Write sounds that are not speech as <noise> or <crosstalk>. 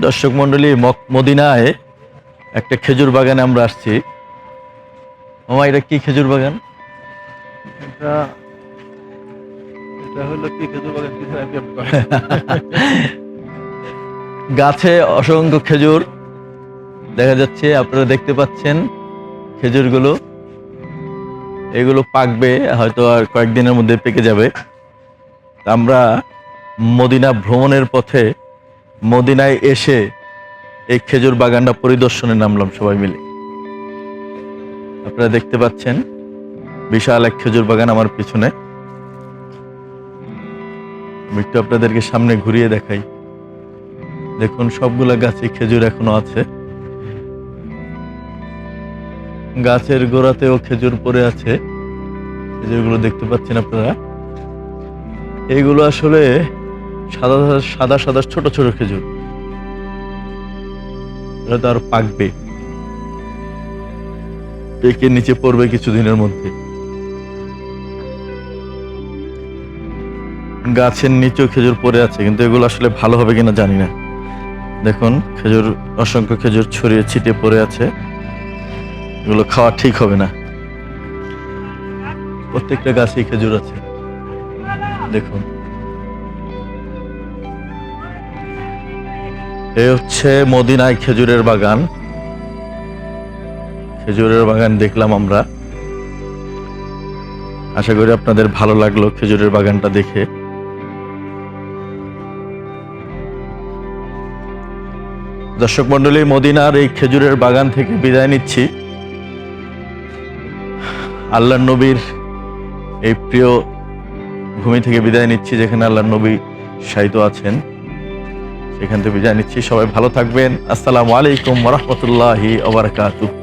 দর্শক মন্ডলী মদিনায় একটা খেজুর বাগানে আমরা আসছি। মামা এটা কি খেজুর বাগান? এটা এটা হলো কি খেজুর বাগান। <laughs> গাছে অসংখ্য খেজুর দেখা যাচ্ছে আপনারা দেখতে পাচ্ছেন খেজুরগুলো। এগুলো পাকবে হয়তো আর কয়েকদিনের মধ্যে পেকে যাবে। আমরা মদিনা ভ্রমণের পথে মদিনায় এসে এই খেজুর বাগানটা পরিদর্শনে নামলাম সবাই মিলে। আপনারা দেখতে পাচ্ছেন বিশাল এক খেজুর বাগান আমার পিছনে। একটু আপনাদেরকে সামনে ঘুরিয়ে দেখাই। দেখুন, সবগুলা গাছে খেজুর এখনও আছে। গাছের গোড়াতেও খেজুর পড়ে আছে। খেজুরগুলো দেখতে পাচ্ছেন আপনারা? এইগুলো আসলে সাদা সাদা সাদা ছোট ছোট খেজুর। এরা তো আর পাকবে। পেকে নিচে পড়বে কিছুদিনের মধ্যে। গাছের নিচেও খেজুর পড়ে আছে, কিন্তু এগুলো আসলে ভালো হবে কিনা জানি না। দেখুন, খেজুর, অসংখ্য খেজুর ছড়িয়ে ছিটিয়ে পড়ে আছে। এগুলো খাওয়া ঠিক হবে না। প্রত্যেকটা গাছেই খেজুর আছে। দেখুন। এই হচ্ছে মদিনায় খেজুরের বাগান। খেজুরের বাগান দেখলাম আমরা। আশা করি আপনাদের ভালো লাগল খেজুরের বাগানটা দেখে। দর্শক মন্ডলী মদিনার এই খেজুরের বাগান থেকে বিদায় নিচ্ছি। আল্লাহ নবীর এই প্রিয় ভূমি থেকে বিদায় নিচ্ছি, যেখানে আল্লাহ নবী সাহিত্য আছেন। সেখান থেকে বিদায় নিচ্ছি। সবাই ভালো থাকবেন। আসসালামু আলাইকুম রহমতুল্লাহি ওবরাকাতুহ